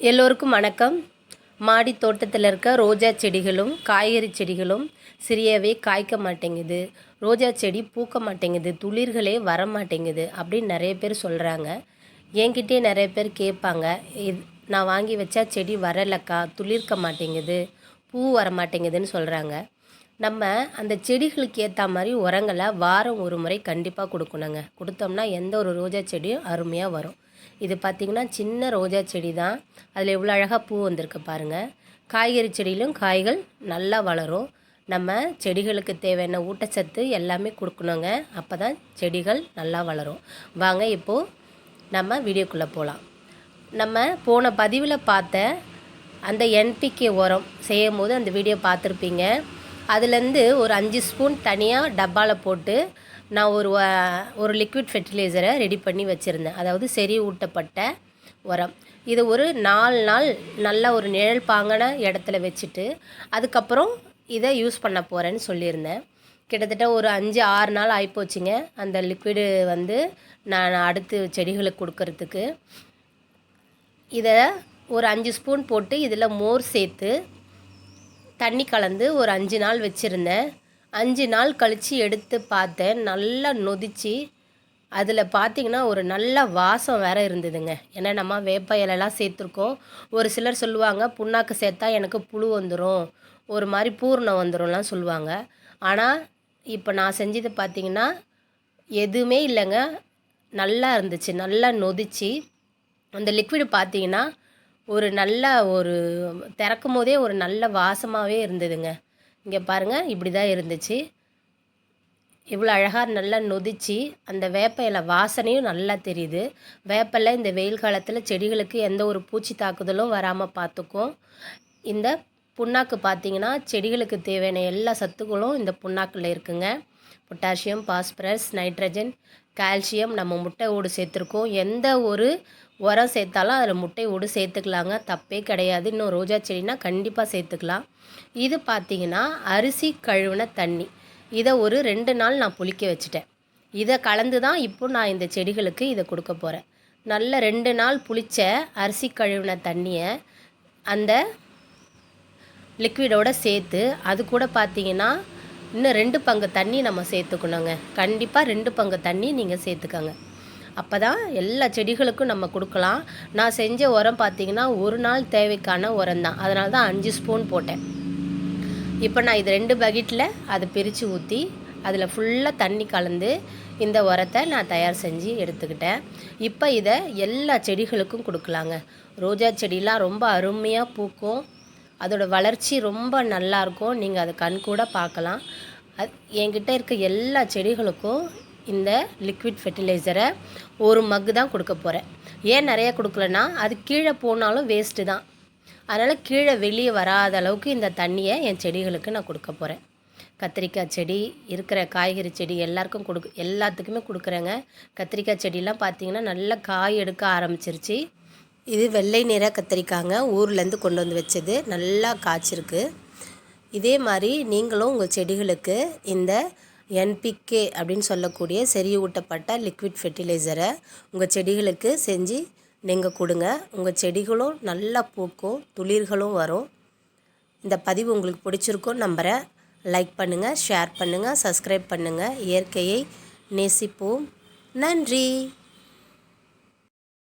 எல்லோருக்கும் வணக்கம். மாடி தோட்டத்தில் இருக்க ரோஜா செடிகளும் காய்கறி செடிகளும் சிறியவே காய்க்க மாட்டேங்குது. ரோஜா செடி பூக்க மாட்டேங்குது துளிர்களே வர மாட்டேங்குது அப்படின்னு நிறைய பேர் சொல்கிறாங்க என்கிட்டே நிறைய பேர் கேட்பாங்க இது நான் வாங்கி வச்சா செடி வரலக்கா துளிர்க்க மாட்டேங்குது பூ வர மாட்டேங்குதுன்னு சொல்கிறாங்க நம்ம அந்த செடிகளுக்கு ஏற்ற மாதிரி உரங்களை வாரம் ஒரு முறை கண்டிப்பாக கொடுக்கணுங்க. கொடுத்தோம்னா எந்த ஒரு ரோஜா செடியும் அருமையாக வரும். இது பார்த்திங்கன்னா சின்ன ரோஜா செடி தான் அதில் எவ்வளோ அழகாக பூ வந்திருக்கு பாருங்கள் காய்கறி செடியிலும் காய்கள் நல்லா வளரும். நம்ம செடிகளுக்கு தேவையான ஊட்டச்சத்து எல்லாமே கொடுக்கணுங்க. அப்போ தான் செடிகள் நல்லா வளரும். வாங்க இப்போது நம்ம வீடியோக்குள்ளே போகலாம் நம்ம போன பதிவில் பார்த்த அந்த என்பிகே உரம் செய்யும் போது அந்த வீடியோ பார்த்துருப்பீங்க. அதுலேருந்து ஒரு அஞ்சு ஸ்பூன் தனியாக டப்பாவில் போட்டு நான் ஒரு ஒரு லிக்விட் ஃபெர்டிலைசரை ரெடி பண்ணி வச்சுருந்தேன். அதாவது செறி ஊட்டப்பட்ட உரம். இது ஒரு நாலு நாள் நல்ல ஒரு நிழல் பாங்கின இடத்துல வச்சுட்டு அதுக்கப்புறம் இதை யூஸ் பண்ண போகிறேன்னு சொல்லியிருந்தேன். கிட்டத்தட்ட ஒரு அஞ்சு ஆறு நாள் ஆகிப்போச்சுங்க அந்த லிக்விடு வந்து நான் அடுத்து செடிகளுக்கு கொடுக்கறதுக்கு. இதை ஒரு அஞ்சு ஸ்பூன் போட்டு இதில் மோர் சேர்த்து தண்ணி கலந்து ஒரு அஞ்சு நாள் வச்சுருந்தேன். அஞ்சு நாள் கழித்து எடுத்து பார்த்தேன். நல்லா நொதிச்சு அதில் பார்த்தீங்கன்னா ஒரு நல்ல வாசம் வேற இருந்ததுங்க. ஏன்னா நம்ம வேப்ப இலையெல்லாம் சேர்த்துருக்கோம். ஒரு சிலர் சொல்லுவாங்க புண்ணாக்கு சேர்த்தா எனக்கு புழு வந்துடும் ஒரு மாதிரி பூர்ணம் வந்துடும்லாம் சொல்லுவாங்க. ஆனால் இப்போ நான் செஞ்சது பார்த்தீங்கன்னா எதுவுமே இல்லைங்க. நல்லா இருந்துச்சு. நல்லா நொதிச்சு அந்த லிக்விடு பார்த்தீங்கன்னா ஒரு நல்ல ஒரு திறக்கும் போதே ஒரு நல்ல வாசமாகவே இருந்ததுங்க. இங்கே பாருங்கள் இப்படி தான் இருந்துச்சு. இவ்வளோ அழகாக நல்லா நொதிச்சு அந்த வேப்ப இலை வாசனையும் நல்லா தெரியுது. வேப்பிலை இந்த வெயில் காலத்தில் செடிகளுக்கு எந்த ஒரு பூச்சி தாக்குதலும் வராமல் பார்த்துக்கும் இந்த புண்ணாக்கு பார்த்திங்கன்னா செடிகளுக்கு தேவையான எல்லா சத்துக்களும் இந்த புண்ணாக்கில் இருக்குங்க. பொட்டாசியம் பாஸ்பரஸ் நைட்ரஜன் கால்சியம் நம்ம முட்டை ஓடு சேர்த்துருக்கோம். எந்த ஒரு உரம் சேர்த்தாலும் அதில் முட்டை ஓடு சேர்த்துக்கலாங்க. தப்பே கிடையாது. இன்னும் ரோஜா செடினா கண்டிப்பாக சேர்த்துக்கலாம். இது பார்த்தீங்கன்னா அரிசி கழுவின தண்ணி. இதை ஒரு ரெண்டு நாள் நான் புளிக்க வச்சுட்டேன். இதை கலந்து தான் இப்போ நான் இந்த செடிகளுக்கு இதை கொடுக்க போகிறேன் நல்ல ரெண்டு நாள் புளிச்ச அரிசி கழுவின தண்ணியை அந்த லிக்விடோடு சேர்த்து அது கூட பார்த்தீங்கன்னா இன்னும் ரெண்டு பங்கு தண்ணி நம்ம சேர்த்துக்கணுங்க. கண்டிப்பாக ரெண்டு பங்கு தண்ணி நீங்கள் சேர்த்துக்கோங்க. அப்போ தான் எல்லா செடிகளுக்கும் நம்ம கொடுக்கலாம். நான் செஞ்ச உரம் பார்த்தீங்கன்னா ஒரு நாள் தேவைக்கான உரம் தான். அதனால தான் அஞ்சு ஸ்பூன் போட்டேன். இப்போ நான் இது ரெண்டு பக்கெட்டில் அதை பிரித்து ஊற்றி அதில் ஃபுல்லாக தண்ணி கலந்து இந்த உரத்தை நான் தயார் செஞ்சு எடுத்துக்கிட்டேன். இப்போ இதை எல்லா செடிகளுக்கும் கொடுக்கலாங்க. ரோஜா செடிலாம் ரொம்ப அருமையாக பூக்கும். அதோடய வளர்ச்சி ரொம்ப நல்லா இருக்கும். நீங்கள் அதை கண் கூட பார்க்கலாம். அது என்கிட்ட இருக்க எல்லா செடிகளுக்கும் இந்த லிக்விட் ஃபெர்டிலைசரை ஒரு மக்கு தான் கொடுக்க போகிறேன் ஏன் நிறைய கொடுக்கலன்னா அது கீழே போனாலும் வேஸ்ட்டு தான். அதனால் கீழே வெளியே வராத அளவுக்கு இந்த தண்ணியை என் செடிகளுக்கு நான் கொடுக்க போகிறேன் கத்திரிக்காய் செடி இருக்கிற காய்கறி செடி எல்லாருக்கும் கொடுக்கு எல்லாத்துக்குமே கொடுக்குறேங்க. கத்திரிக்காய் செடியெலாம் பார்த்தீங்கன்னா நல்லா காய் எடுக்க ஆரம்பிச்சிருச்சு. இது வெள்ளை நிற கத்திரிக்காங்க ஊர்லேருந்து கொண்டு வந்து வச்சது. நல்லா காய்ச்சிருக்கு. இதே மாதிரி நீங்களும் உங்கள் செடிகளுக்கு இந்த என்பிகே அப்படின்னு சொல்லக்கூடிய செறியூட்டப்பட்ட லிக்விட் ஃபெர்டிலைசரை உங்கள் செடிகளுக்கு செஞ்சு நீங்கள் கொடுங்க. உங்கள் செடிகளும் நல்லா பூக்கும் துளிர்களும் வரும். இந்த பதிவு உங்களுக்கு பிடிச்சிருக்கும் நம்புகிறேன் லைக் பண்ணுங்கள் ஷேர் பண்ணுங்கள் சப்ஸ்கிரைப் பண்ணுங்கள் இயற்கையை நேசிப்போம். நன்றி.